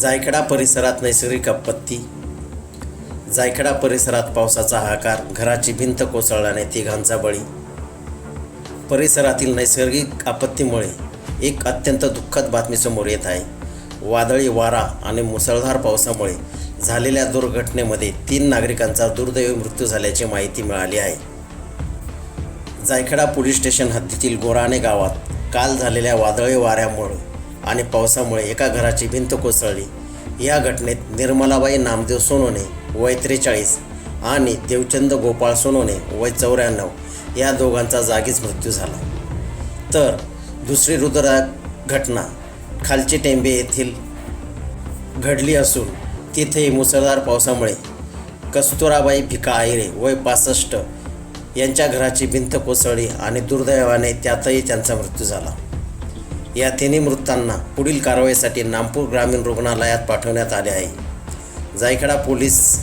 जायखडा परिसरात नैसर्गिक आपत्ती. जायखडा परिसरात पावसाचा हाकार घराची भिंत कोसळल्याने तिघांचा बळी. परिसरातील नैसर्गिक आपत्तीमुळे एक अत्यंत दुःखद बातमी समोर येत आहे. वादळी वारा आणि मुसळधार पावसामुळे झालेल्या दुर्घटनेमध्ये तीन नागरिकांचा दुर्दैवी मृत्यू झाल्याची माहिती मिळाली आहे. जायखडा पोलीस स्टेशन हद्दीतील गोराणे गावात काल झालेल्या वादळी वाऱ्यामुळे आणि पावसामुळे एका घराची भिंत कोसळली. या घटनेत निर्मलाबाई नामदेव सोनोने वय त्रेचाळीस आणि देवचंद गोपाळ सोनोने वय चौऱ्याण्णव या दोघांचा जागीच मृत्यू झाला. तर दुसरी रुद्रा घटना खालचे टेंबे येथील घडली असून तिथेही मुसळधार पावसामुळे कस्तुराबाई भिका आहिरे वय पासष्ट यांच्या घराची भिंत कोसळली आणि दुर्दैवाने त्यातही त्यांचा मृत्यू झाला. या तिन्ही मृतांना पुढील कारवाईसाठी नामपूर ग्रामीण रुग्णालयात पाठवण्यात आले आहे. जायखेडा पोलीस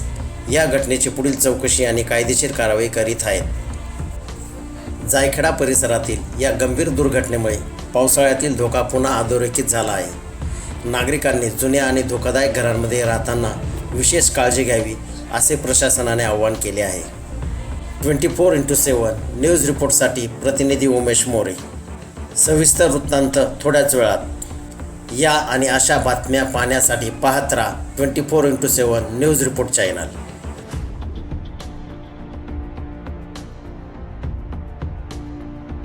या घटनेची पुढील चौकशी आणि कायदेशीर कारवाई करीत आहेत. जायखेडा परिसरातील या गंभीर दुर्घटनेमुळे पावसाळ्यातील धोका पुन्हा अधोरेखित झाला आहे. नागरिकांनी जुन्या आणि धोकादायक घरांमध्ये राहताना विशेष काळजी घ्यावी असे प्रशासनाने आवाहन केले आहे. Twenty four into seven news रिपोर्टसाठी प्रतिनिधी उमेश मोरे. सविस्तर वृत्तांत थोड्याच वेळात. या आणि अशा बातम्या पाहण्यासाठी पाहत राहा twenty four into seven news report channel.